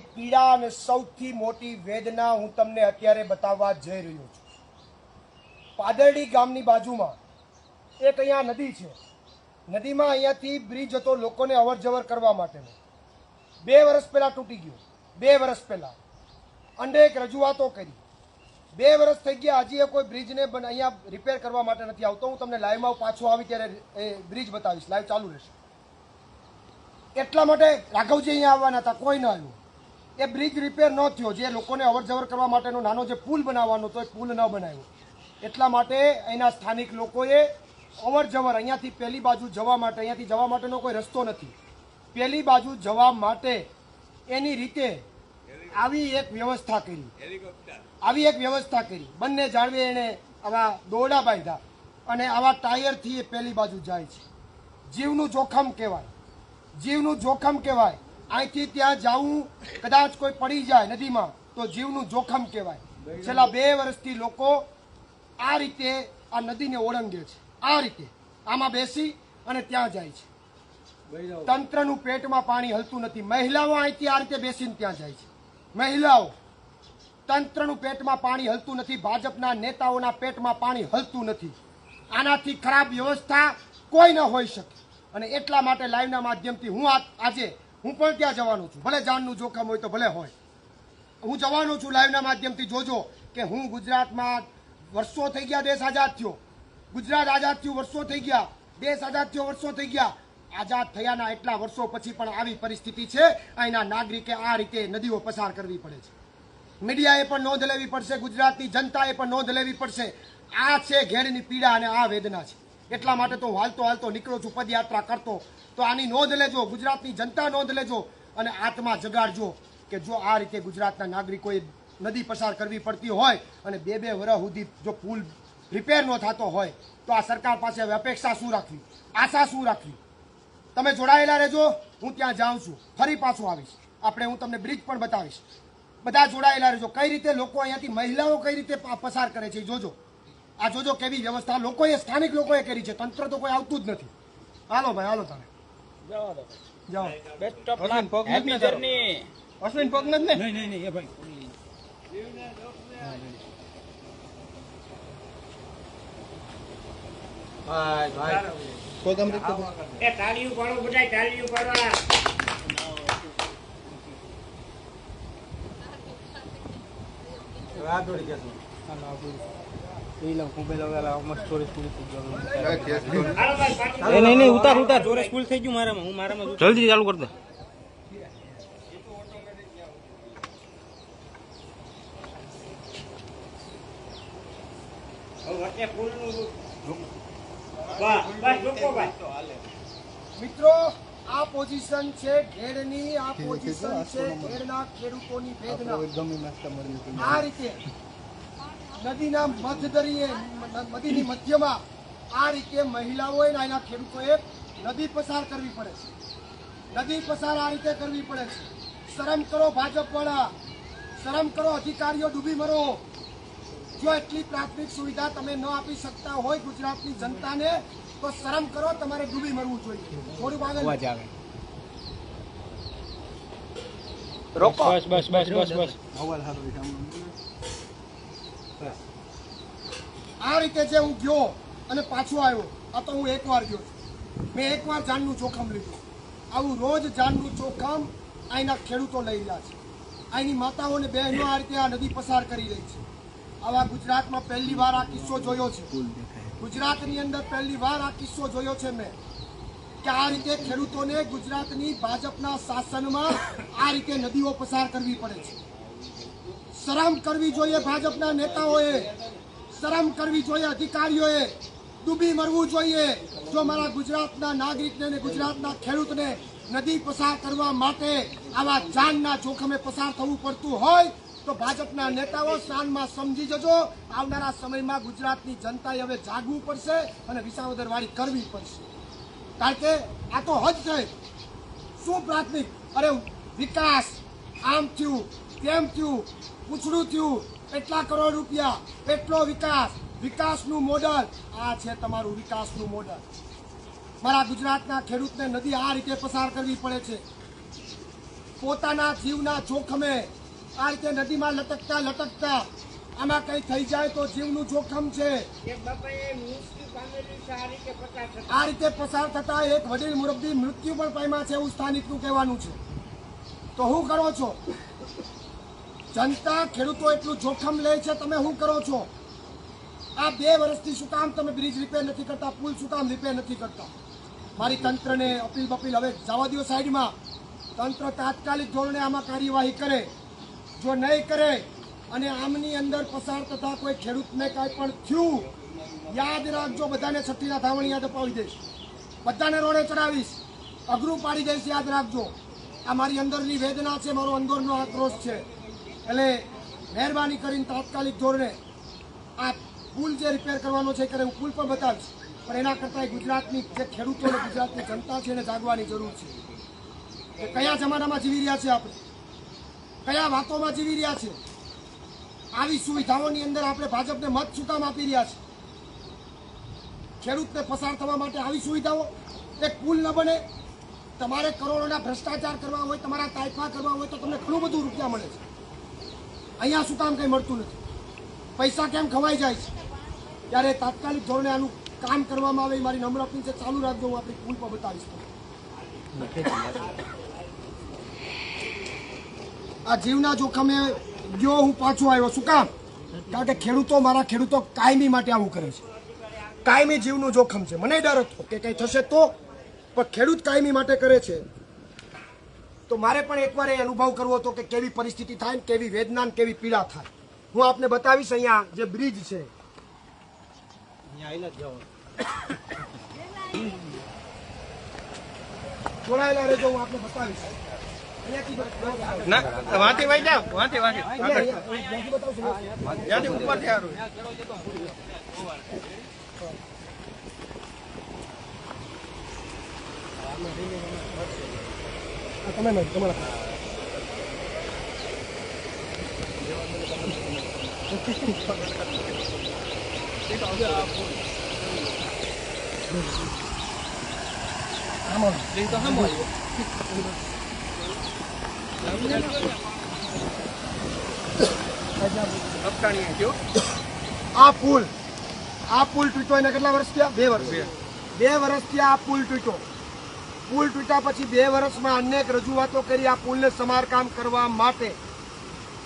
પીડા અને સૌથી મોટી વેદના હું તમને અત્યારે બતાવવા જઈ રહ્યો છું. પાદરડી ગામની બાજુમાં એક અહીંયા નદી છે. નદીમાં અહીંયાથી બ્રિજ હતો લોકોને અવર જવર કરવા માટેનો. બે વર્ષ પહેલાં તૂટી ગયો. બે વર્ષ પહેલાં. અનેક રજૂઆતો કરી. બે વર્ષ થઈ ગયા, હજી એ કોઈ બ્રિજને અહીંયા રિપેર કરવા માટે નથી આવતો. હું તમને લાઈવમાં પાછો આવી ત્યારે એ બ્રિજ બતાવીશ. લાઈવ ચાલુ રહેશે. એટલા માટે રાઘવજી અહીંયા આવવાના હતા. કોઈ ન આવ્યું. એ બ્રિજ રિપેર ન થયો. જે લોકોને અવરજવર કરવા માટેનો નાનો જે પુલ બનાવવાનો હતો, એ પુલ ન બનાવ્યો. એટલા માટે અહીંના સ્થાનિક લોકોએ અવર જવર અહીંયાથી પહેલી બાજુ જવા માટે, અહીંયાથી જવા માટેનો કોઈ રસ્તો નથી. પહેલી બાજુ જવા માટે એની રીતે આવી એક વ્યવસ્થા કરી. આવી એક વ્યવસ્થા કરી. બંને જાળવે એણે આવા દોરડા બાંધ્યા અને આવા ટાયરથી એ પહેલી બાજુ જાય છે. જીવનું જોખમ કહેવાય. જીવનું જોખમ કહેવાય. અહીંથી ત્યાં જવું કદાચ કોઈ પડી જાય નદીમાં તો જીવનું જોખમ કહેવાય. છેલ્લા બે વર્ષથી લોકો આ રીતે આ નદીને ઓળંગે છે. આ રીતે. આમાં બેસી અને ત્યાં જાય છે. તંત્રનું પેટમાં પાણી હલતું નથી. મહિલાઓ અહીંથી આ રીતે બેસીને ત્યાં જાય છે. મહિલાઓ. તંત્રનું પેટમાં પાણી હલતું નથી. ભાજપના નેતાઓના પેટમાં પાણી હલતું નથી. આનાથી ખરાબ વ્યવસ્થા કોઈ ન હોઈ શકે. અને એટલા માટે લાઈવના માધ્યમથી હું આજે હું પણ ત્યાં જવાનો છું. ભલે જાનનું જોખમ હોય તો ભલે હોય. હું જવાનો છું લાઈવના માધ્યમથી. જોજો કે હું ગુજરાતમાં વર્ષો થઈ ગયા દેશ આઝાદ થયો. ગુજરાત આઝાદ થયું, વર્ષો થઈ ગયા. દેશ આઝાદ થયો, વર્ષો થઈ ગયા. આઝાદ થયાના એટલા વર્ષો પછી પણ આવી પરિસ્થિતિ છે. અહીંના નાગરિકે આ રીતે નદીઓ પસાર કરવી પડે છે. મીડિયાએ પણ નોંધ લેવી પડશે, ગુજરાતની જનતાએ પણ નોંધ લેવી પડશે. આ છે ઘેરની પીડા અને આ વેદના છે. એટલા માટે તો હાલતો હાલતો નીકળો છું, પદયાત્રા કરતો. તો આની નોંધ લેજો, ગુજરાતની જનતા નોંધ લેજો અને આત્મા જગાડજો કે જો આ રીતે ગુજરાતના નાગરિકોએ નદી પસાર કરવી પડતી હોય અને બે બે વર્ષ સુધી જો પુલ રિપેર ન થતો હોય, તો આ સરકાર પાસે હવે અપેક્ષા શું રાખવી? આશા શું રાખવી? તમે જોડાયેલા રહેજો, હું ત્યાં જાઉં છું, ફરી પાછું આવીશ. આપણે હું તમને બ્રિજ પણ બતાવીશ. બધા જોડાયેલા રહેજો. કઈ રીતે લોકો અહીંયાથી મહિલાઓ કઈ રીતે પસાર કરે છે જોજો. આ જોજો કેવી વ્યવસ્થા. લોકોએ સ્થાનિક લોકોએ કરી છે. તંત્ર તો કોઈ આવતું જ નથી. હાલો ભાઈ હાલો તમે. જાઓ. અશ્વિન, પગ નથી ને તારો? જર્ની અશ્વિન પગ નથી ને? નહીં નહીં નહીં એ ભાઈ. ભાઈ ભાઈ. એ તાળીઓ પાડો બધા તાળીઓ પાડવા એ નહીં નહીં ઉતાર ઉતાર. ફૂલ થઈ ગયું મારામાં. હું મારામાં જલ્દી ચાલુ કર દે. મિત્રો આ પોઝિશન છે ઘેડની આ પોઝિશન છે ઘેડના ખેડૂતોની વેદના આ રીતે. નદીના મધદરીએ નદીની મધ્યમાં આ રીતે મહિલાઓએ એના ખેડૂતોએ નદી પસાર કરવી પડે છે. નદી પસાર આ રીતે કરવી પડે છે. શરમ કરો ભાજપ વાળા શરમ કરો અધિકારીઓ ડૂબી મરો. જો એટલી પ્રાથમિક સુવિધા તમે ન આપી શકતા હોય ગુજરાતની જનતાને તો શરમ કરો તમારે ડૂબી મરવું જોઈએ. થોડું આગળ. બસ બસ બસ બસ બસ. આ રીતે જે હું ગયો અને પાછો આવ્યો, આ તો હું એકવાર ગયો છું. મેં એકવાર જાનનું જોખમ લીધું. આવું રોજ જાનનું જોખમ અહીંના ખેડૂતો લઈ રહ્યા છે. અહીંની માતાઓને બહેનો આ રીતે આ નદી પસાર કરી રહી છે. આવા ગુજરાતમાં પહેલી વાર આ કિસ્સો જોયો છે. ગુજરાતની અંદર પહેલી વાર આ કિસ્સો જોયો છે મેં. કે આ રીતે ખેડૂતોને ગુજરાતની ભાજપના શાસનમાં આ રીતે નદીઓ પસાર કરવી પડે છે. શરમ કરવી જોઈએ ભાજપના નેતાઓએ. શરમ કરવી જોઈએ અધિકારીઓએ. ડૂબી મરવું જોઈએ. જો મારા ગુજરાતના નાગરિકને અને ગુજરાતના ખેડૂતને નદી પસાર કરવા માટે આવા જાનના જોખમે પસાર થવું પડતું હોય, તો ભાજપના નેતાઓ શાનમાં સમજી જજો. આવનારા સમયમાં ગુજરાતની જનતાએ હવે જાગવું પડશે અને વિસાવદરવાળી કરવી પડશે. કારણ કે આ તો હદ થઈ. શું પ્રાથમિક? અરે, વિકાસ. આમ થયું, તેમ થયું. પૂછડું થયું એટલા કરોડ રૂપિયા? એટલો વિકાસ? વિકાસનું મોડલ. આ છે તમારું વિકાસનું મોડલ. મારા ગુજરાતના ખેડૂતને નદી આ રીતે પસાર કરવી પડે છે. પોતાના જીવના જોખમે આ રીતે નદીમાં લટકતા લટકતા આમાં કંઈ થઈ જાય તો જીવનું જોખમ છે. આ રીતે પસાર થતા એક વડીલ મુરબ્બી મૃત્યુ પણ પામ્યા છે એવું સ્થાનિકનું કહેવાનું છે. તો હું કરો છો? જનતા ખેડૂતો એટલું જોખમ લે છે, તમે શું કરો છો? આ બે વર્ષથી શું કામ તમે બ્રિજ રિપેર નથી કરતા, પુલ શું કામ રિપેર નથી કરતા? મારી તંત્રને અપીલ બપીલ હવે જવા દો સાઈડમાં. તંત્ર તાત્કાલિક ધોરણે આમાં કાર્યવાહી કરે. જો નહીં કરે અને આમની અંદર પસાર થતા કોઈ ખેડૂતને કાંઈ પણ થયું, યાદ રાખજો, બધાને છઠ્ઠીના ધાવણ યાદ અપાવી દઈશ. બધાને રોડે ચડાવીશ અઘરું પાડી દઈશ, યાદ રાખજો. આ મારી અંદરની વેદના છે, મારો અંદરનો આક્રોશ છે. એટલે મહેરબાની કરીને તાત્કાલિક ધોરણે આ પુલ જે રિપેર કરવાનો છે ત્યારે હું પુલ પણ બતાવીશ. પણ એના કરતાં ગુજરાતની જે ખેડૂતો અને ગુજરાતની જનતા છે એને જાગવાની જરૂર છે. કે કયા જમાનામાં જીવી રહ્યા છે આપણે? કયા વાતોમાં જીવી રહ્યા છે? આવી સુવિધાઓની અંદર આપણે ભાજપને મત શું આપી રહ્યા છે. ખેડૂતને પસાર થવા માટે આવી સુવિધાઓ. એક પુલ ન બને. તમારે કરોડોના ભ્રષ્ટાચાર કરવા હોય, તમારા તાઇફા કરવા હોય તો તમને ઘણું બધું રૂપિયા મળે છે. અહીંયા શું કામ કંઈ મળતું નથી. પૈસા કેમ ખવાઈ જાય છે? ત્યારે તાત્કાલિક ધોરણે આનું કામ કરવામાં આવે મારી નમ્ર અપીલ છે. ચાલુ રાખજો, હું આપણી પુલ પર બતાવીશ આ જીવના જોખમે ગયો હું પાછો આવ્યો શું કામ? કારણ કે ખેડૂતો મારા ખેડૂતો કાયમી માટે આવું કરે છે. કાયમી જીવનું જોખમ છે. મને ડર હતો કે કંઈ થશે તો? પણ ખેડૂત કાયમી માટે કરે છે. તો મારે પણ એકવાર એ અનુભવ કરવો હતો કે કેવી પરિસ્થિતિ થાય ને કેવી વેદના ને કેવી પીડા થાય. હું આપને બતાવીશ અહીંયા જે બ્રિજ છે. જોડાયેલા રહેજો હું આપને બતાવીશ. અહીંયાથી ના વાંચી વાંચી જાઓ. વાંચી વાંચી. હારું. આ તમે નહીં, તમારા આમાં. અપટાણી ગયો આ પુલ આ પુલ તૂટ્યો એના કેટલા વર્ષ થયા બે વર્ષ બે વર્ષથી આ પુલ તૂટ્યો પુલ તૂટ્યા પછી બે વર્ષમાં અનેક રજૂઆતો કરી આ પુલને સમારકામ કરવા માટે.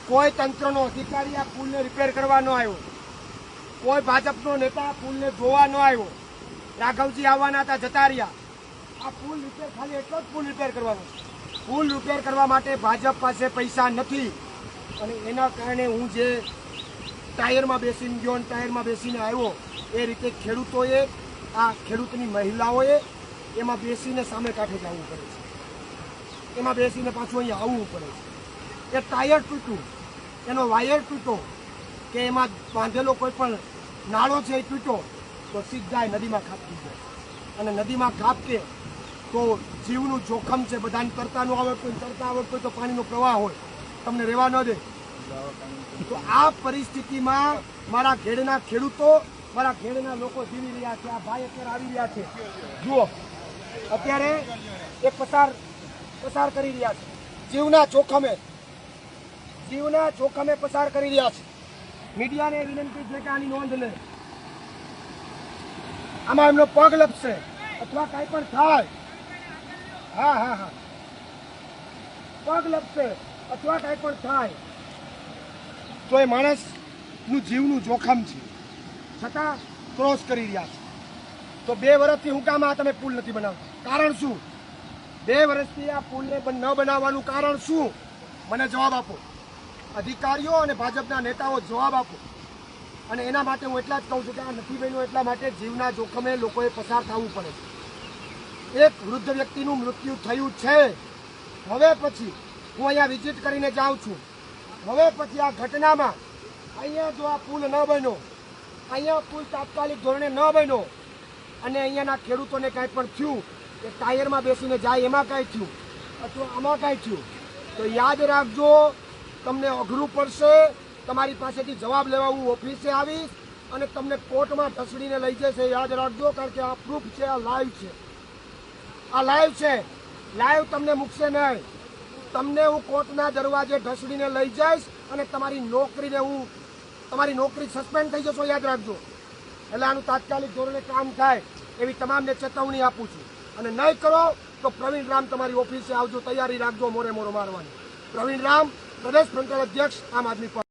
કોઈ તંત્રનો અધિકારી આ પુલને રિપેર કરવા ન આવ્યો. કોઈ ભાજપનો નેતા પુલને જોવા ન આવ્યો. રાઘવજી આવવાના હતા જતા રહ્યા આ પુલ રિપેર ખાલી એટલો જ પુલ રિપેર કરવાનો પુલ રિપેર કરવા માટે ભાજપ પાસે પૈસા નથી. અને એના કારણે હું જે ટાયરમાં બેસીને ગયો ટાયરમાં બેસીને આવ્યો, એ રીતે ખેડૂતોએ, આ ખેડૂતની મહિલાઓએ એમાં બેસીને સામે કાંઠે જવું પડે છે. એમાં બેસીને પાછું અહીંયા આવવું પડે છે. એ ટાયર તૂટ્યું. એનો વાયર તૂટો કે એમાં બાંધેલો કોઈ પણ નાળો છે એ તૂટો તો સીધા નદીમાં ખાપતી જાય. અને નદીમાં ખાપકે તો જીવનું જોખમ છે બધાને તરતા ન આવડતું હોય, તરતા આવડતું હોય તો પાણીનો પ્રવાહ હોય. તમને રહેવા ન દે. તો આ પરિસ્થિતિમાં મારા ઘેડના ખેડૂતો મારા ઘેડના લોકો જીવી રહ્યા છે. આ ભાઈ અત્યારે આવી રહ્યા છે. જુઓ. અત્યારે એ પસાર પસાર કરી રહ્યા છે. જીવના જોખમે જીવના જોખમે પસાર કરી રહ્યા છે. મીડિયાને વિનંતી છે કે આની નોંધ લે. આમાં એમનો પગ લપશે અથવા કાંઈ પણ થાય. હા હા હા. પગ લપશે અથવા કાંઈ પણ થાય. તો એ માણસનું જીવનું જોખમ છે. છતાં ક્રોસ કરી રહ્યા છે. તો બે વર્ષથી હું કામ આ તમે પુલ નથી બનાવતા. કારણ શું? બે વર્ષથી આ પુલને ન બનાવવાનું કારણ શું? મને જવાબ આપો. અધિકારીઓ અને ભાજપના નેતાઓ જવાબ આપો. અને એના માટે હું એટલા જ કહું છું કે આ નથી બન્યું એટલા માટે જીવના જોખમે લોકોએ પસાર થવું પડે એક વૃદ્ધ વ્યક્તિનું મૃત્યુ થયું છે. હવે પછી હું અહીંયા વિઝિટ કરીને જાઉં છું. હવે પછી આ ઘટનામાં અહીંયા જો આ પુલ ન બન્યો, અહીંયા પુલ તાત્કાલિક ધોરણે ન બન્યો અને અહીંયાના ખેડૂતોને કાંઈ પણ થયું કે ટાયરમાં બેસીને જાય, એમાં કાંઈ થયું? અથવા આમાં કાંઈ થયું? તો યાદ રાખજો, તમને અઘરું પડશે, તમારી પાસેથી જવાબ લેવા હું ઓફિસે આવીશ અને તમને કોર્ટમાં ઢસડીને લઈ જશે. યાદ રાખજો, કારણ કે આ પ્રૂફ છે, આ લાઈવ છે. આ લાઈવ છે. લાઈવ તમને મૂકશે નહીં. તમને હું કોર્ટના દરવાજે ઢસડીને લઈ જઈશ અને તમારી નોકરીને હું, તમારી નોકરી સસ્પેન્ડ થઈ જશો, યાદ રાખજો. એટલે આનું તાત્કાલિક ધોરણે કામ થાય એવી તમામને ચેતવણી આપું છું. અને નહીં કરો તો પ્રવીણ રામ તમારી ઓફિસે આવજો, તૈયારી રાખજો, મોરે મોરો મારવાની. પ્રવીણ રામ, પ્રદેશ ફ્રન્ટલ અધ્યક્ષ આમ આદમી પાર્ટી.